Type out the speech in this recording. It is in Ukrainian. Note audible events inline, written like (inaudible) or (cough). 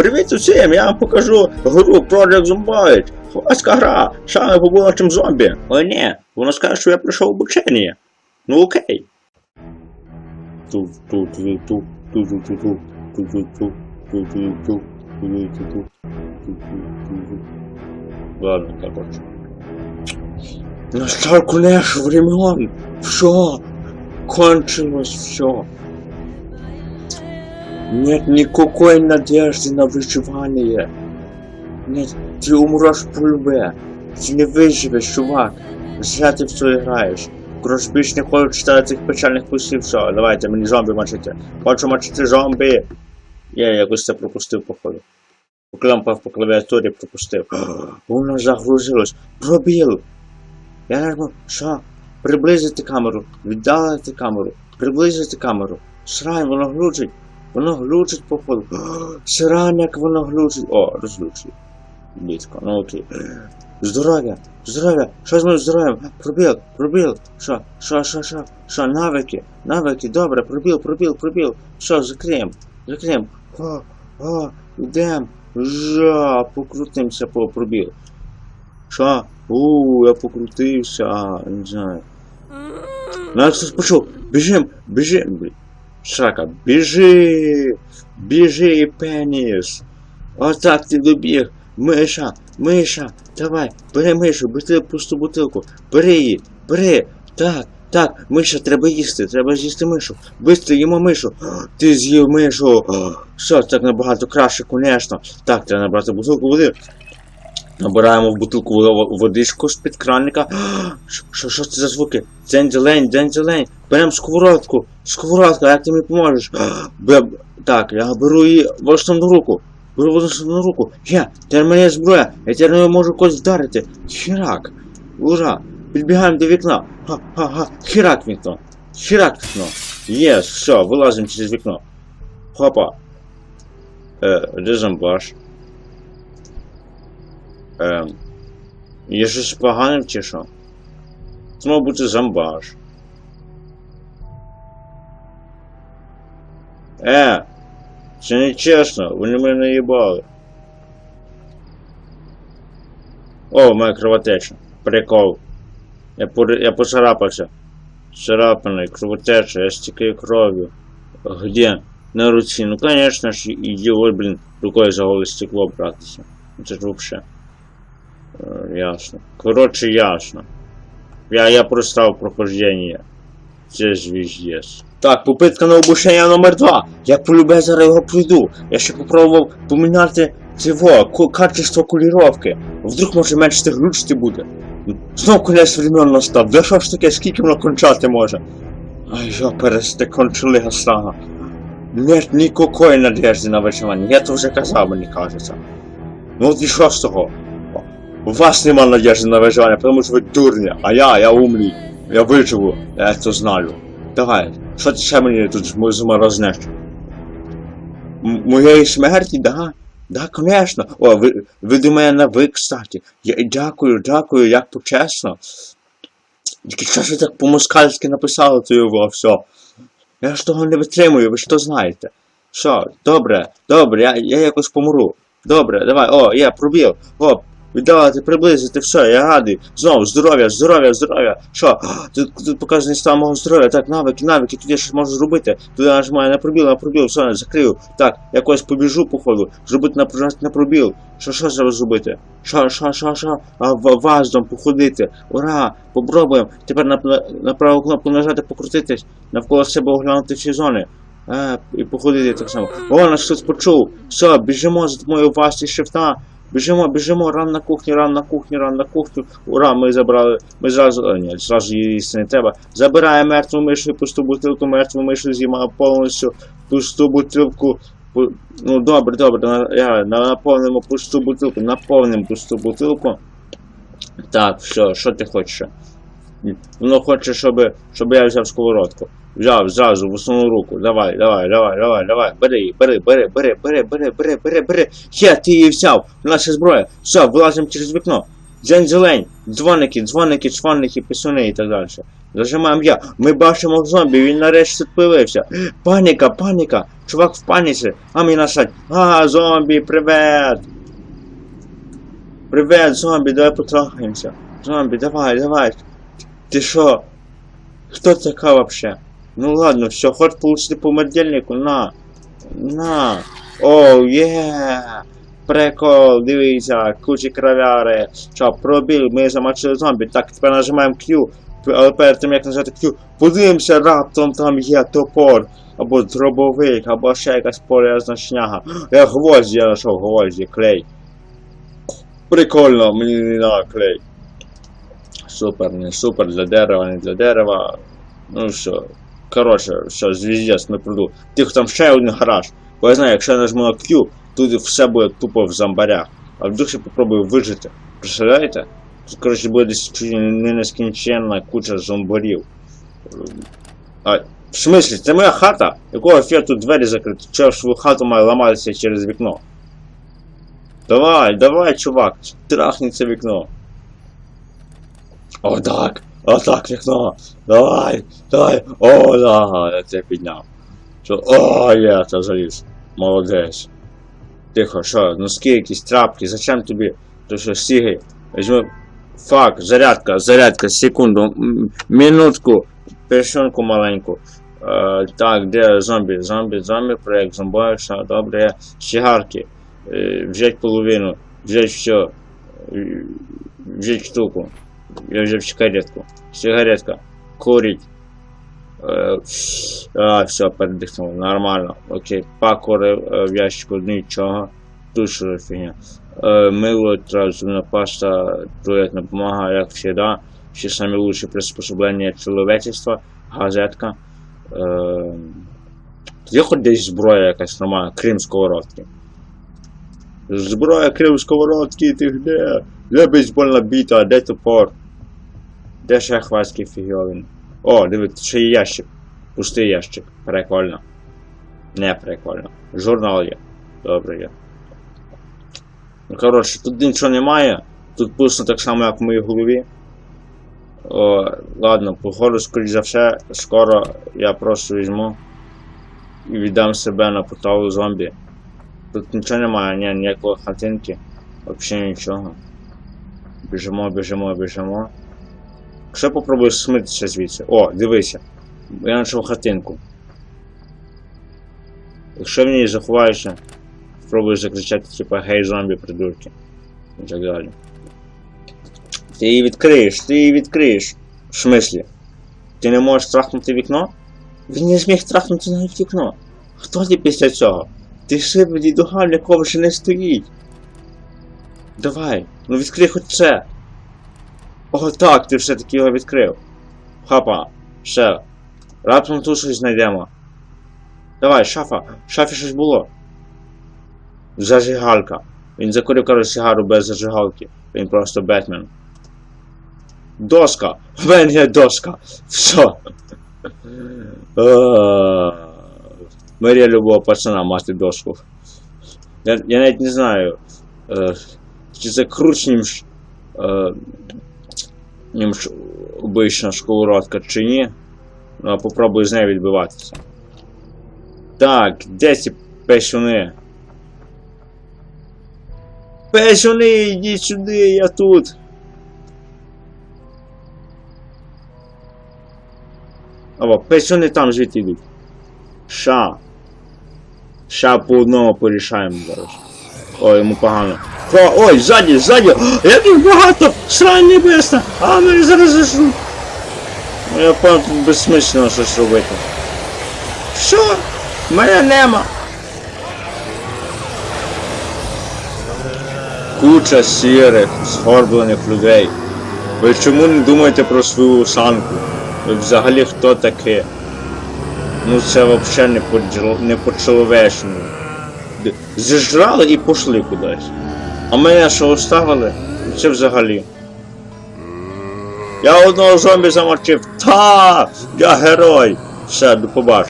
Привіт усім, я вам покажу гру Project Zomboid. Хваська гра, саме побула зомбі. О ні, вона скаже, що я пройшов обучення. Ну окей. Ладно, так вот. На старку наш времен. Все. Кончилось все. Нет никакой надежды на выживание. Нет, ты умрешь по любе. Ты не выживешь, чувак. Зря ты в це граєш. Коротше, більш не хочу читати цих печальних пустів, все, давайте, мені зомбі мочити. Хочу мочити зомбі. Я якось це пропустив, походу. Поклямпав по клавіатурі, пропустив. Воно загрузилось. (gasps) Пробіл. Я не можу. Що? Приблизити камеру. Віддалити камеру. Приблизити камеру. Срань, воно глючить. Воно глючить, походу. Срань, (gasps) як воно глючить. О, розглючить. Близько, ну окей. Здоров'я, здоров'я, що з моїм здоров'ям? Пробіл, пробіл, що, що, що, що, що, навики, навики, добре, пробіл, пробіл, пробіл, що, закриєм, закриєм, о, о, йдем, жа, покрутимося по пробіл. Що? У, я покрутився, не знаю. Нас хтось почув, біжим, біжим, блін. Шака, біжи, біжи, пеніс. Отак ти добіг. Миша, Миша, давай, бери мишу, бери пусту бутилку, бери її, бери. Так, так, Миша, треба їсти, треба з'їсти мишу. Быстро їмо мишу. (gasps) Ти з'їв мишу. (gasps) Все, так набагато краще, конечно. Так, треба набрати бутилку води. Набираємо в бутилку во- водичку з-під краника. Що- Що, що це за звуки? Дзень зелень, дзень зелень. Беремо сковородку. Сковородка, як ти мені поможеш? (gasps) Бе... Так, я беру її в основну руку. Беру в основну руку. Я, тепер моя зброя. Я тепер не можу когось вдарити. Хірак. Ура. Підбігаємо до вікна. Ха-ха-ха. Хірак вікно. Хірак вікно. Єс, все, вилазимо через вікно. Хопа. Е, де зомбаш? Ем. Є щось погане чи що? Це мав бути зомбаш. Е, це не чесно, вони мене наїбали. О, моя кровотеча. Прикол. Я, пор... я поцарапався. Царапаний, кровотеча, я стікаю кров'ю. Где? На руці. Ну, конечно ж, ідіот, блін, рукою за голе стекло братися. Ну, Це ж вообще. Е, ясно. Коротше, ясно. Я, я простав прохождення. Це ж. Так, попитка на обучення номер 2. Я полюбе зараз його пройду. Я ще попробував поміняти цього, качество куліровки. Вдруг може менше глючити буде. Знов кінець времен настав. Да що ж таке, скільки воно кончати може? Ай, я пересте кончили гасага. Нет никакой надежди на виживання. Я то вже казав, мені кажеться. Ну от і що з того? У вас нема надежди на виживання, тому що ви дурні, а я, я умний. Я виживу, я це знаю. Давай, що ти ще мені тут зм- зморознеш? Моєї смерті, да? Да, конечно. О, ви, ви до на ви, кстати. Я, дякую, дякую, як почесно. Тільки що ж ви так по-москальськи написали то його, все. Я ж того не витримую, ви ж то знаєте. Що, добре, добре, я, я якось помру. Добре, давай, о, я пробіл. О, віддавати, приблизити, все, я радий. Знову, здоров'я, здоров'я, здоров'я. Що? Тут, тут показаний стан мого здоров'я. Так, навики, навики, тут я щось можу зробити. Тут я нажимаю на пробіл, на пробіл, все, закрию. Так, якось побіжу, походу. Зробити на, на пробіл. Що, що треба зробити? Що, що, що, що? А, в, ваздом походити. Ура! Попробуємо. Тепер на, на, праву кнопку нажати, покрутитись. Навколо себе оглянути всі зони. А, і походити так само. О, нас хтось почув. Все, біжимо за тобою Васі шифта. Біжимо, біжимо, ран на кухні, ран на кухні, ран на кухню. Ура, ми забрали. Ми зразу. О, ні, зразу її не треба. Забираємо мертву мишу, пусту бутилку, мертву мишу з'їмав повністю пусту бутилку. Ну добре, добре, я наповнимо пусту бутилку, наповнимо пусту бутилку. Так, все, що ти хочеш? Воно хоче, щоб, щоб я взяв сковородку. Взяв зразу в основну руку. Давай, давай, давай, давай, давай. Бери бери, бери, бери, бери, бери, бери, бери, бери. Є, ти її взяв. Наша зброя. Все, вилазимо через вікно. Дзень зелень, дзвоники, дзвоники, чвоники, писуни і так далі. Зажимаємо я. Ми бачимо зомбі, він нарешті появився. Паніка, паніка. Чувак в паніці, а мені насать. А, зомбі, привет! Привет, зомбі, давай потрахаємося. Зомбі, давай, давай. Ти що? Хто така вообще? Ну ладно, все, хочеш получити по модельнику? На. На. Оу, є. Прикол, дивіться, кучі кровяри. Що, пробіл, ми замочили зомбі. Так, тепер нажимаємо Q. Але перед тим як нажати Q, подивимося, раптом там є топор, або дробовик, або ще якась полезна шняга. Я гвозді, я знайшов гвозді, клей. Прикольно, мені не надо клей. Супер, не супер, для дерева, не для дерева. Ну все. Коротше, все, звіздець, не приду. Тих там ще один гараж. Бо я знаю, якщо я нажму на Q, тут все буде тупо в зомбарях. А вдруг ще попробую вижити. Представляєте? Тут, коротше, буде десь не нескінченна куча зомбарів. А, в смислі, це моя хата? Якого фіга тут двері закриті? Чого ж хату має ламатися через вікно? Давай, давай, чувак, трахни це вікно. О, так, о, так, вікно. Давай, давай, о, да, я тебе підняв. Що, о, я це заліз. Молодець. Тихо, що, носки якісь трапки, зачем тобі? То що, сіги, візьми. Фак, зарядка, зарядка, секунду, минутку, першонку маленьку. Е, так, де зомбі? Зомбі, зомбі, проект зомбоївся, добре, сигарки. Е, взять половину, взять все, е, взять штуку. Я взяв сигаретку. Сигаретка. Курить. Е, а, все, передихнув. Нормально. Окей. Покурив е, в ящику нічого. Тут що фігня. Е, мило, зубна паста, туалетна бумага, як всегда. Все самые лучшие приспособления человечества. Газетка. Є хоч десь зброя якась нормальна, крім сковородки. Зброя крім сковородки, ти де? Де бейсбольна біта, де топор? Де ще хвастки фігьовин? О, диви, тут ще є ящик. Пустий ящик. Прикольно. Не прикольно. Журнал є. Добре є. Ну, коротше, тут нічого немає. Тут пусто так само, як в моїй голові. О, ладно, походу, скоріш за все, скоро я просто візьму і віддам себе на поталу зомбі. Тут нічого немає, ні, ніякої хатинки. Взагалі нічого. Біжимо, біжимо, біжимо. Якщо я попробую смитися звідси. О, дивися. Я знайшов хатинку. Якщо в ній заховаюся, спробую закричати, типа гей зомбі, придурки. І так далі. Ти її відкриєш, ти її відкриєш. В смислі? Ти не можеш трахнути вікно? Він не зміг трахнути навіть вікно. Хто ти після цього? Ти шиб дідуга, в якого вже не стоїть. Давай, ну відкрий хоч це. О, так, ти все-таки його відкрив. Хапа, ще. Раптом тут щось знайдемо. Давай, шафа, в шафі щось було. Зажигалка. Він закурив, коротше, сигару без зажигалки. Він просто Бетмен. Доска! В мене є доска! Все. Мрія любого пацана мати доску. Я, навіть не знаю, е, чи круче, ніж, обична сковородка, чи ні. Ну, попробую з нею відбиватися. Так, де ці песюни? Песюни, йдіть сюди, я тут. Або песюни там звідти йдуть. Ша. Ша по одному порішаємо зараз. Ой, йому погано. О, ой, ззаді, ззаді! Як їх багато! Срань небесна! А мене зараз зажруть! Ну я певно тут безсмислено щось робити. Що? Мене нема! Куча сірих, згорблених людей. Ви чому не думаєте про свою осанку? Ви взагалі хто таке? Ну це взагалі не по, не по-чоловечному. Д- Зіжрали і пішли кудись. А мене що оставили? Це взагалі. Я одного зомбі замочив. Та! Я герой! Все, до побачення.